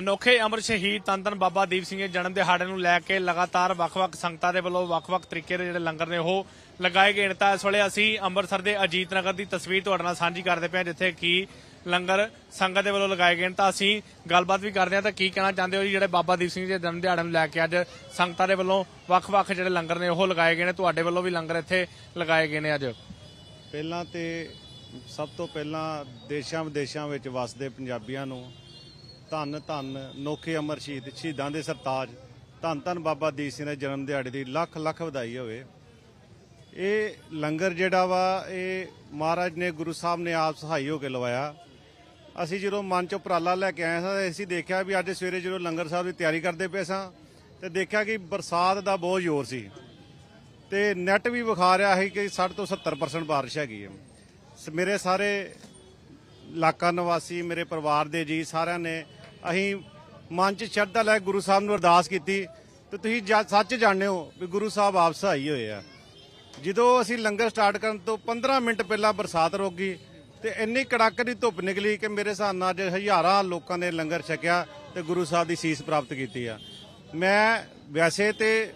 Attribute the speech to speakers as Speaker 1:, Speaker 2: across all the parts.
Speaker 1: ਅਨੋਖੇ ਅਮਰ ਸ਼ਹੀਦ ਤਨ ਬਾਬਾ ਦੀਪ ਸਿੰਘ ਦੇ ਜਨਮ ਦਿਹਾੜੇ ਨੂੰ ਲੈ ਕੇ ਲਗਾਤਾਰ ਵੱਖ-ਵੱਖ ਸੰਗਤਾਂ ਦੇ ਵੱਲੋਂ ਵੱਖ-ਵੱਖ ਤਰੀਕੇ ਦੇ ਜਿਹੜੇ ਲੰਗਰ ਨੇ ਉਹ ਲਗਾਏ ਗਏ ਨੇ। ਤਾਂ ਇਸ ਵੇਲੇ ਅਸੀਂ ਅੰਮ੍ਰਿਤਸਰ ਦੇ ਅਜੀਤ ਨਗਰ ਦੀ ਤਸਵੀਰ ਤੁਹਾਡੇ ਨਾਲ ਸਾਂਝੀ ਕਰਦੇ ਪਏ ਜਿੱਥੇ ਕੀ ਲੰਗਰ ਸੰਗਤ ਦੇ ਵੱਲੋਂ ਲਗਾਏ ਗਏ ਨੇ। ਤਾਂ ਅਸੀਂ ਗੱਲਬਾਤ ਵੀ ਕਰਦੇ ਹਾਂ, ਤਾਂ ਕੀ ਕਹਿਣਾ ਚਾਹੁੰਦੇ ਹੋ ਜੀ ਜਿਹੜੇ ਬਾਬਾ ਦੀਪ ਸਿੰਘ ਜੀ ਦੇ ਜਨਮ ਦਿਹਾੜੇ ਨੂੰ ਲੈ ਕੇ ਅੱਜ ਸੰਗਤਾਂ ਦੇ ਵੱਲੋਂ ਵੱਖ-ਵੱਖ ਜਿਹੜੇ ਲੰਗਰ ਨੇ ਉਹ ਲਗਾਏ ਗਏ ਨੇ? ਤੁਹਾਡੇ ਵੱਲੋਂ ਵੀ ਲੰਗਰ ਇੱਥੇ ਲਗਾਏ ਗਏ ਨੇ ਅੱਜ।
Speaker 2: ਪਹਿਲਾਂ ਤੇ ਸਭ ਤੋਂ ਪਹਿਲਾਂ ਦੇਸ਼ਾਂ ਵਿਦੇਸ਼ਾਂ ਵਿੱਚ ਵਸਦੇ ਪੰਜਾਬੀਆਂ ਨੂੰ ਧੰਨ ਧੰਨ ਨੋਖੇ ਅਮਰ ਸ਼ਹੀਦ ਸ਼ਹੀਦਾਂ ਦੇ ਸਰਤਾਜ। ਧੰਨ ਧੰਨ ਬਾਬਾ ਦੀਪ ਸਿੰਘ ਦੇ ਜਨਮ ਦਿਹਾੜੇ ਦੀ ਲੱਖ ਲੱਖ ਵਧਾਈ ਹੋਵੇ। ਇਹ ਲੰਗਰ ਜਿਹੜਾ ਵਾ, ਇਹ ਮਹਾਰਾਜ ਨੇ ਗੁਰੂ ਸਾਹਿਬ ਨੇ ਆਪ ਸਹਾਈ ਹੋ ਕੇ ਲਵਾਇਆ। ਅਸੀਂ ਜਦੋਂ ਮਨ ਚ ਉਪਰਾਲਾ ਲੈ ਕੇ ਆਏ ਸਾਂ, ਤਾਂ ਅਸੀਂ ਦੇਖਿਆ ਵੀ ਅੱਜ ਸਵੇਰੇ ਜਦੋਂ ਲੰਗਰ ਸਾਹਿਬ ਦੀ ਤਿਆਰੀ ਕਰਦੇ ਪਏ ਸਾਂ, ਤੇ ਦੇਖਿਆ ਕਿ ਬਰਸਾਤ ਦਾ ਬਹੁਤ ਜ਼ੋਰ ਸੀ। ਤੇ ਨੈਟ ਵੀ ਵਿਖਾ ਰਿਹਾ ਸੀ ਕਿ 60 ਤੋਂ 70% ਬਾਰਿਸ਼ ਹੈਗੀ ਹੈ ਸ- ਮੇਰੇ ਸਾਰੇ ਇਲਾਕਾ ਨਿਵਾਸੀ, ਮੇਰੇ ਪਰਿਵਾਰ ਦੇ ਜੀ ਸਾਰਿਆਂ ਨੇ ਅਸੀਂ ਮਨ ਚ ਸ਼ਰਧਾ ਲੈ ਕੇ ਗੁਰੂ ਸਾਹਿਬ ਨੂੰ ਅਰਦਾਸ ਕੀਤੀ ਤੇ ਤੁਸੀਂ ਜਾ- ਸੱਚ ਜਾਣਦੇ ਹੋ ਵੀ ਗੁਰੂ ਸਾਹਿਬ ਆਪ ਆਈ ਹੋਏ ਆ। ਜਦੋਂ ਅਸੀਂ ਲੰਗਰ ਸਟਾਰਟ ਕਰਨ ਤੋਂ 15 ਮਿੰਟ ਪਹਿਲਾਂ ਬਰਸਾਤ ਰੁਕ ਗਈ ਤੇ ਇੰਨੀ ਕੜਾਕੇ ਦੀ ਧੁੱਪ ਨਿਕਲੀ ਕਿ ਮੇਰੇ ਹਿਸਾਬ ਨਾਲ ਅੱਜ ਹਜ਼ਾਰਾਂ ਲੋਕਾਂ ਨੇ ਲੰਗਰ ਛਕਿਆ ਤੇ ਗੁਰੂ ਸਾਹਿਬ ਦੀ ਸੀਸ ਪ੍ਰਾਪਤ ਕੀਤੀ ਆ। ਮੈਂ ਵੈਸੇ ਤੇ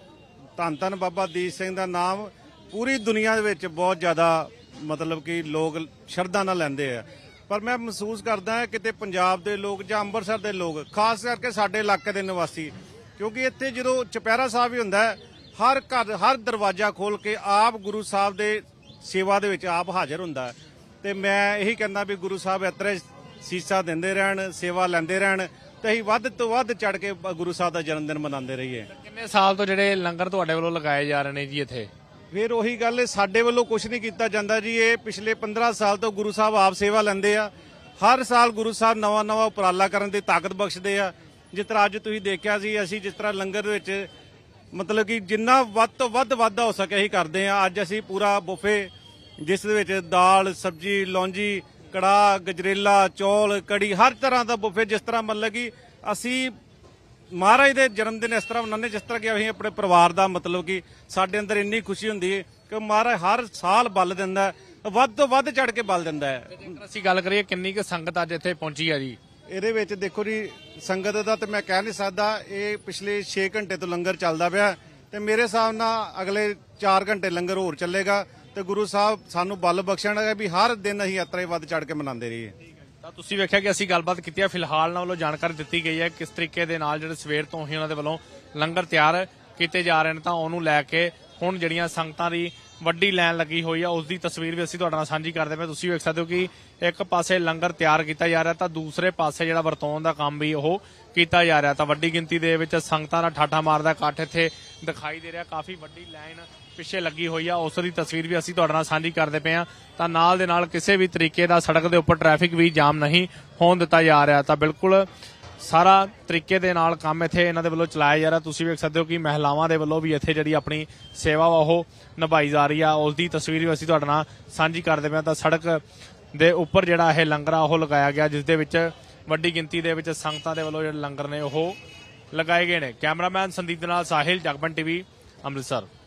Speaker 2: ਧੰਨ ਧੰਨ ਬਾਬਾ ਦੀਪ ਸਿੰਘ ਦਾ ਨਾਮ ਪੂਰੀ ਦੁਨੀਆ ਦੇ ਵਿੱਚ ਬਹੁਤ ਜ਼ਿਆਦਾ ਮਤਲਬ ਕਿ ਲੋਕ ਸ਼ਰਧਾ ਨਾਲ ਲੈਂਦੇ ਆ। ਪਰ ਮੈਂ ਮਹਿਸੂਸ ਕਰਦਾ ਹਾਂ ਕਿਤੇ ਪੰਜਾਬ ਦੇ ਲੋਕ ਜਾਂ ਅੰਮ੍ਰਿਤਸਰ ਦੇ ਲੋਕ, ਖਾਸ ਕਰਕੇ ਸਾਡੇ ਇਲਾਕੇ ਦੇ ਨਿਵਾਸੀ, ਕਿਉਂਕਿ ਇੱਥੇ ਜਦੋਂ ਚੁਪਹਿਰਾ ਸਾਹਿਬ ਵੀ ਹੁੰਦਾ ਹਰ ਘਰ, ਹਰ ਦਰਵਾਜ਼ਾ ਖੋਲ ਕੇ ਆਪ ਗੁਰੂ ਸਾਹਿਬ ਦੇ ਸੇਵਾ ਦੇ ਵਿੱਚ ਆਪ ਹਾਜ਼ਰ ਹੁੰਦਾ ਹੈ। ਤੇ ਮੈਂ ਇਹੀ ਕਹਿੰਦਾ ਵੀ ਗੁਰੂ ਸਾਹਿਬ ਇਤਰੇ ਸੀਸਾ ਦਿੰਦੇ ਰਹਿਣ, ਸੇਵਾ ਲੈਂਦੇ ਰਹਿਣ ਤੇ ਅਸੀਂ ਵੱਧ ਤੋਂ ਵੱਧ ਚੜ ਕੇ ਗੁਰੂ ਸਾਹਿਬ ਦਾ ਜਨਮ ਦਿਨ ਮਨਾਉਂਦੇ ਰਹੀਏ।
Speaker 1: ਕਿੰਨੇ ਸਾਲ ਤੋਂ ਜਿਹੜੇ ਲੰਗਰ ਤੁਹਾਡੇ ਵੱਲੋਂ ਲਗਾਏ ਜਾ ਰਹੇ ਨੇ ਜੀ ਇੱਥੇ?
Speaker 2: ਫਿਰ ਉਹੀ ਗੱਲ ਸਾਡੇ ਵੱਲੋਂ ਕੁਝ ਨਹੀਂ ਕੀਤਾ ਜਾਂਦਾ ਜੀ। ਇਹ ਪਿਛਲੇ 15 ਸਾਲ ਤੋਂ ਗੁਰੂ ਸਾਹਿਬ ਆਪ ਸੇਵਾ ਲੈਂਦੇ ਆ। ਹਰ ਸਾਲ ਗੁਰੂ ਸਾਹਿਬ ਨਵਾਂ ਨਵਾਂ ਉਪਰਾਲਾ ਕਰਨ ਦੀ ਤਾਕਤ ਬਖਸ਼ਦੇ ਆ। ਜਿਸ ਤਰ੍ਹਾਂ ਅੱਜ ਤੁਸੀਂ ਦੇਖਿਆ ਸੀ, ਅਸੀਂ ਜਿਸ ਤਰ੍ਹਾਂ ਲੰਗਰ ਵਿੱਚ ਮਤਲਬ ਕਿ ਜਿੰਨਾ ਵੱਧ ਤੋਂ ਵੱਧ ਵਾਧਾ ਹੋ ਸਕੇ ਅਸੀਂ ਕਰਦੇ ਆ। ਅੱਜ ਅਸੀਂ ਪੂਰਾ ਬੁਫੇ, ਜਿਸ ਦੇ ਵਿੱਚ ਦਾਲ, ਸਬਜੀ, ਲੌਂਜੀ, ਕੜਾਹ, ਗਜਰੇਲਾ, ਚੌਲ, ਕੜੀ, ਹਰ ਤਰ੍ਹਾਂ ਦਾ ਬੁਫੇ ਜਿਸ ਤਰ੍ਹਾਂ ਮਤਲਬ ਕਿ ਅਸੀਂ ਮਹਾਰਾਜ ਦੇ ਜਨਮ ਦਿਨ ਇਸ ਤਰ੍ਹਾਂ ਮਨਾਉਂਦੇ ਜਿਸ ਤਰ੍ਹਾਂ ਕਿ ਅਸੀਂ ਆਪਣੇ ਪਰਿਵਾਰ ਦਾ ਮਤਲਬ ਕਿ ਸਾਡੇ ਅੰਦਰ ਇੰਨੀ ਖੁਸ਼ੀ ਹੁੰਦੀ ਹੈ ਕਿ ਮਹਾਰਾਜ ਹਰ ਸਾਲ ਬਲ ਦਿੰਦਾ ਵੱਧ ਤੋਂ ਵੱਧ ਚੜ ਕੇ ਬਲ ਦਿੰਦਾ ਹੈ।
Speaker 1: ਜੇਕਰ ਅਸੀਂ ਗੱਲ ਕਰੀਏ ਕਿੰਨੀ ਕੁ ਸੰਗਤ ਅੱਜ ਇੱਥੇ ਪਹੁੰਚੀ ਆ ਜੀ?
Speaker 2: ਇਹਦੇ ਵਿੱਚ ਦੇਖੋ ਜੀ ਸੰਗਤ ਦਾ ਤੇ ਮੈਂ ਕਹਿ ਨਹੀਂ ਸਕਦਾ ਇਹ ਪਿਛਲੇ 6 ਘੰਟੇ ਤੋਂ ਲੰਗਰ ਚੱਲਦਾ ਪਿਆ ਤੇ ਮੇਰੇ ਹਿਸਾਬ ਨਾਲ ਅਗਲੇ 4 ਘੰਟੇ ਲੰਗਰ ਹੋਰ ਚੱਲੇਗਾ ਤੇ ਗੁਰੂ ਸਾਹਿਬ ਸਾਨੂੰ ਬਲ ਬਖਸ਼ਣਗੇ ਵੀ ਹਰ ਦਿਨ ਅਸੀਂ ਯਾਤਰਾ ਵੱਧ ਚੜ ਕੇ ਮਨਾਉਂਦੇ ਰਹੀਏ।
Speaker 1: ਤਾਂ ਤੁਸੀਂ ਵੇਖਿਆ ਕਿ ਅਸੀਂ ਗੱਲਬਾਤ ਕੀਤੀ ਹੈ, ਫਿਲਹਾਲ ਨਾਲ ਵੱਲੋਂ ਜਾਣਕਾਰੀ ਦਿੱਤੀ ਗਈ ਹੈ ਕਿਸ ਤਰੀਕੇ ਦੇ ਨਾਲ ਜਿਹੜੇ ਸਵੇਰ ਤੋਂ ਹੀ ਉਹਨਾਂ ਦੇ ਵੱਲੋਂ ਲੰਗਰ ਤਿਆਰ ਕੀਤੇ ਜਾ ਰਹੇ ਨੇ ਤਾਂ ਉਹਨੂੰ ਲੈ ਕੇ ਹੁਣ ਜਿਹੜੀਆਂ ਸੰਗਤਾਂ ਦੀ ਵੱਡੀ ਲਾਈਨ ਲੱਗੀ ਹੋਈ ਆ ਉਸ ਦੀ ਤਸਵੀਰ ਵੀ ਅਸੀਂ ਤੁਹਾਡੇ ਨਾਲ ਸਾਂਝੀ ਕਰਦੇ ਪਏ। ਤੁਸੀਂ ਵੇਖ ਸਕਦੇ ਹੋ ਕਿ ਇੱਕ ਪਾਸੇ ਲੰਗਰ ਤਿਆਰ ਕੀਤਾ ਜਾ ਰਿਹਾ ਤਾਂ ਦੂਸਰੇ ਪਾਸੇ ਜਿਹੜਾ ਵਰਤੋਂ ਦਾ ਕੰਮ ਵੀ ਉਹ ਕੀਤਾ ਜਾ ਰਿਹਾ। ਤਾਂ ਵੱਡੀ ਗਿਣਤੀ ਦੇ ਵਿੱਚ ਸੰਗਤਾਂ ਦਾ ਠਾਠਾ ਮਾਰਦਾ ਇਕੱਠ ਇੱਥੇ ਦਿਖਾਈ ਦੇ ਰਿਹਾ। ਕਾਫੀ ਵੱਡੀ ਲਾਈਨ ਪਿੱਛੇ ਲੱਗੀ ਹੋਈ ਆ, ਉਸ ਦੀ ਤਸਵੀਰ ਵੀ ਅਸੀਂ ਤੁਹਾਡੇ ਨਾਲ ਸਾਂਝੀ ਕਰਦੇ ਪਏ ਆ। ਤਾਂ ਨਾਲ ਦੇ ਨਾਲ ਕਿਸੇ ਵੀ ਤਰੀਕੇ ਦਾ ਸੜਕ ਦੇ ਉੱਪਰ ਟ੍ਰੈਫਿਕ ਵੀ ਜਾਮ ਨਹੀਂ ਹੋਣ ਦਿੱਤਾ ਜਾ ਰਿਹਾ। ਤਾਂ ਬਿਲਕੁਲ ਸਾਰਾ ਤਰੀਕੇ ਦੇ ਨਾਲ ਕੰਮ ਇੱਥੇ ਇਹਨਾਂ ਦੇ ਵੱਲੋਂ ਚਲਾਇਆ ਜਾ ਰਿਹਾ। ਤੁਸੀਂ ਵੇਖ ਸਕਦੇ ਹੋ ਕਿ ਮਹਿਲਾਵਾਂ ਦੇ ਵੱਲੋਂ ਵੀ ਇੱਥੇ ਜਿਹੜੀ ਆਪਣੀ ਸੇਵਾ ਵਾ ਉਹ ਨਿਭਾਈ ਜਾ ਰਹੀ ਆ। ਉਸ ਦੀ ਤਸਵੀਰ ਵੀ ਅਸੀਂ ਤੁਹਾਡੇ ਨਾਲ ਸਾਂਝੀ ਕਰਦੇ ਪਏ ਆ ਤਾਂ ਸੜਕ ਦੇ ਉੱਪਰ ਜਿਹੜਾ ਇਹ ਲੰਗਰ ਆ, ਉਹ ਲਗਾਇਆ ਗਿਆ, ਜਿਸ ਦੇ ਵਿੱਚ ਵੱਡੀ ਗਿਣਤੀ ਦੇ ਵਿੱਚ ਸੰਗਤਾਂ ਦੇ ਵੱਲੋਂ ਜਿਹੜੇ ਲੰਗਰ ਨੇ ਉਹ ਲਗਾਏ ਗਏ ਨੇ। ਕੈਮਰਾਮੈਨ ਸੰਦੀਪ ਦੇ ਨਾਲ ਸਾਹਿਲ, ਜਗਬਨ ਟੀਵੀ, ਅੰਮ੍ਰਿਤਸਰ।